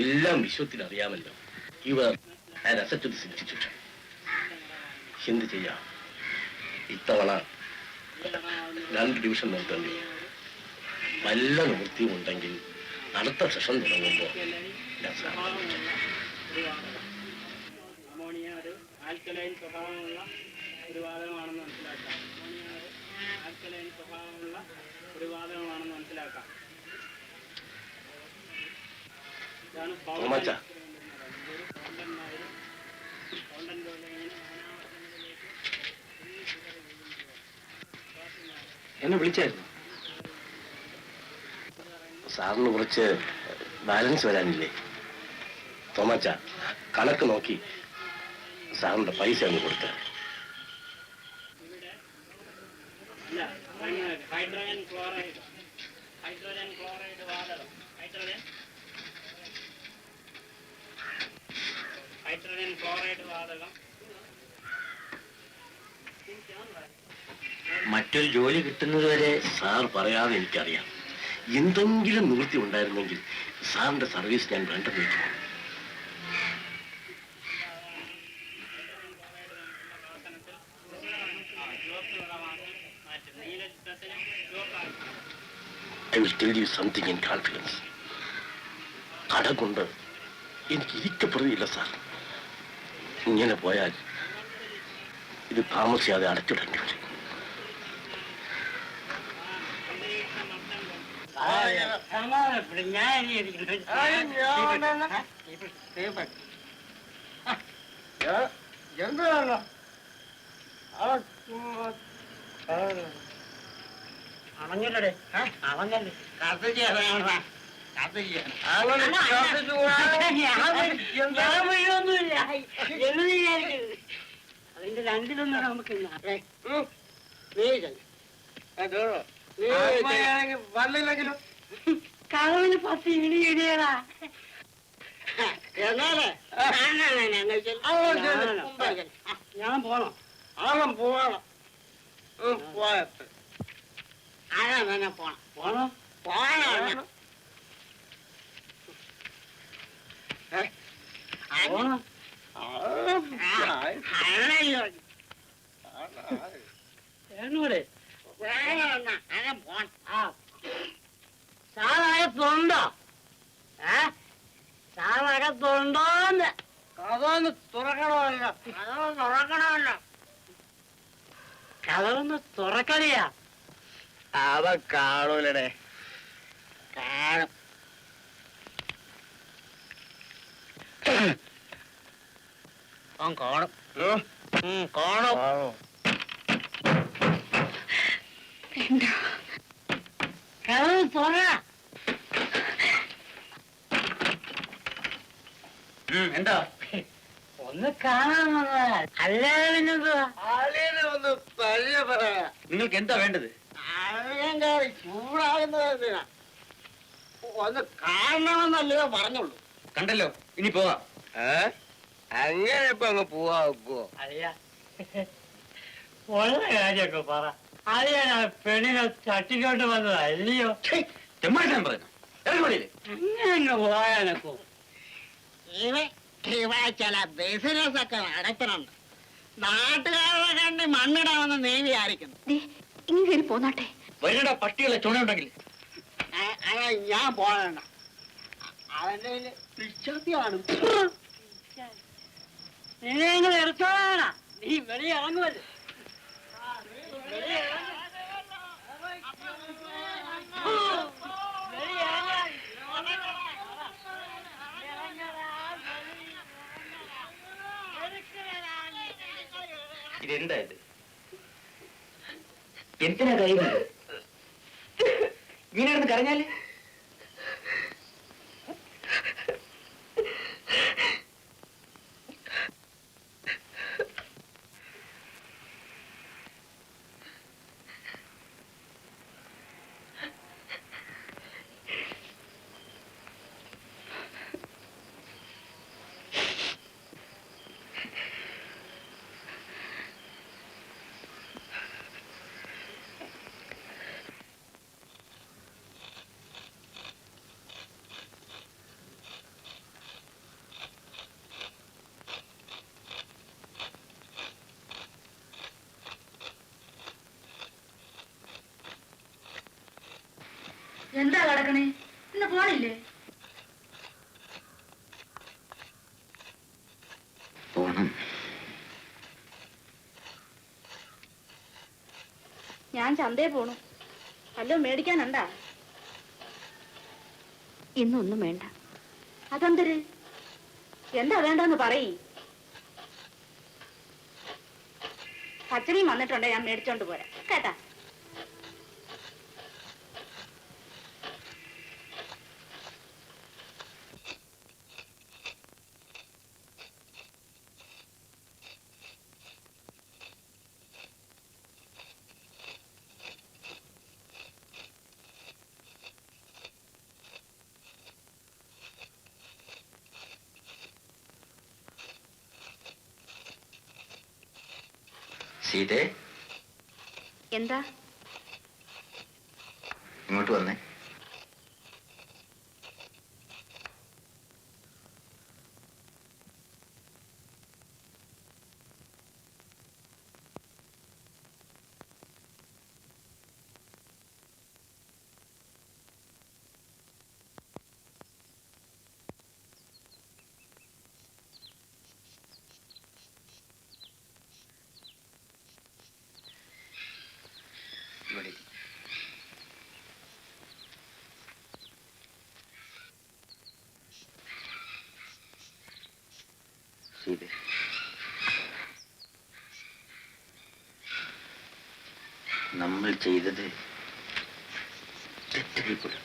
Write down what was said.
എല്ലാം വിശ്വത്തിൽ അറിയാമല്ലോ ഇവർ രസത്തിൽ സിദ്ധിച്ചു എന്ത് ചെയ്യാം? ഇത്തവണ രണ്ട് ഡിവിഷൻ നിർത്തേണ്ടി വല്ല നിവൃത്തിയും ഉണ്ടെങ്കിൽ അടുത്ത സെഷൻ തുടങ്ങുമ്പോൾ. അമോണിയ ഒരു ആൽക്കലൈൻ സ്വഭാവമുള്ള ഒരു വാതകമാണെന്ന് മനസ്സിലാക്കാം അമോണിയ ഒരു ആൽക്കലൈൻ സ്വഭാവമുള്ള ഒരു വാതകമാണെന്ന് മനസ്സിലാക്കാം. എന്നെ വിളിച്ചായിരുന്നു. സാറിന് കുറച്ച് ബാലൻസ് വരാനില്ലേ? തോമാച്ച കണക്ക് നോക്കി സാറിന്റെ പൈസ അല്ല അങ്ങനെ ഹൈഡ്രജൻ ക്ലോറൈഡ്. ഹൈഡ്രജൻ ക്ലോറൈഡ് വാതകം. ഹൈഡ്രജൻ? ഹൈഡ്രജൻ ക്ലോറൈഡ് വാതകം. മറ്റൊരു ജോലി കിട്ടുന്നത് വരെ സാർ പറയാതെ എനിക്കറിയാം. എന്തെങ്കിലും നിവൃത്തി ഉണ്ടായിരുന്നെങ്കിൽ സാറിന്റെ സർവീസ് ഞാൻ വേണ്ടെന്ന് വെക്കുന്നു I will tell you something in confidence കട കൊണ്ട് എനിക്ക് ഇരിക്കപ്പെടുകയില്ല സാർ ഇങ്ങനെ പോയാൽ ഇത് താമസിയാതെ അടച്ചിടേണ്ടി വരും എന്താണ് അവഞ്ഞല്ലേ അവഞ്ഞല്ലേ ചെയ്യാൻ അതിന്റെ രണ്ടിലൊന്നും നമുക്ക് വന്നില്ലെങ്കിലും. കളവിന് പത്ത് ഇണി ഇടിയടാ. ഞാൻ പോണം. ആളം പോവാണം പോയത്ത് പോണം? പോണം? പോണം പോണം? എന്നോടെ സാറകത്തുണ്ടോ ഏ? സാറകത്തുണ്ടോന്ന് കഥന്ന് തുറക്കണമല്ലോ. കഥന്ന് തുറക്കണമല്ലോ. കഥന്ന് തുറക്കണിയാ? അവ കാണൂലടേ. കാണും. അവൻ കാണും. ഉം, കാണും. കഥന്ന് തുറ എന്താ? ഒന്ന് കാണാൻ വന്നതാ. അല്ലാതെ പിന്നെന്തുവാ? ഒന്ന് പറയാ നിങ്ങൾക്ക് എന്താ വേണ്ടത്? അതിനെന്താ ചൂടാകുന്നത്? ഒന്ന് കാണണമെന്നല്ലയോ പറഞ്ഞുള്ളൂ. കണ്ടല്ലോ ഇനി പോവാ. അങ്ങനെ ഇപ്പൊ അങ്ങ് പോവാ വെക്കുവോ അറിയാ ഉള്ള കാര്യമൊക്കെ പറ. അറിയാൻ ആ പെണ്ണിനെ തട്ടിക്കൊണ്ട് വന്നതല്ലയോ ചെമ്മാട്ടാൻ പറഞ്ഞു അങ്ങനെ പോയാനൊക്കെ ഇവ ഇവ ചില ബിസിനസ് ഒക്കെ നടത്തണം നാട്ടുകാരുടെ കണ്ട് മണ്ണിടാമെന്ന് നീ വിചാരിക്കുന്നു. ഇങ്ങനെ കയറി പോന്നാട്ടെ. വരണ്ട പട്ടികളെ ചുണയുണ്ടെങ്കിൽ. ഞാൻ പോകണ്ട അവന്റെ പിച്ചത്തിയാണ് നിങ്ങൾ എടുത്തോളാണ് നീ വെളിയെ ഇറങ്ങുമല്ലോ ഇതെന്താ ഇത്? എന്തിനാ കൈ ഇങ്ങനെ കരഞ്ഞാൽ? എന്താ കിടക്കണേ? ഇന്ന് പോണില്ലേ? പോണം. ഞാൻ ചന്തയിൽ പോണു. അല്ലോ മേടിക്കാനുണ്ടാ? ഇന്നൊന്നും വേണ്ട. അതെന്തര് എന്താ വേണ്ടെന്ന് പറയ്. പച്ചടിയും വന്നിട്ടുണ്ടെ ഞാൻ മേടിച്ചോണ്ട് പോരാ. കേട്ടാ? സീതേ എന്താ? ഇങ്ങോട്ട് വന്നേ. നമ്മൾ ചെയ്തത് തെറ്റായിപ്പോയി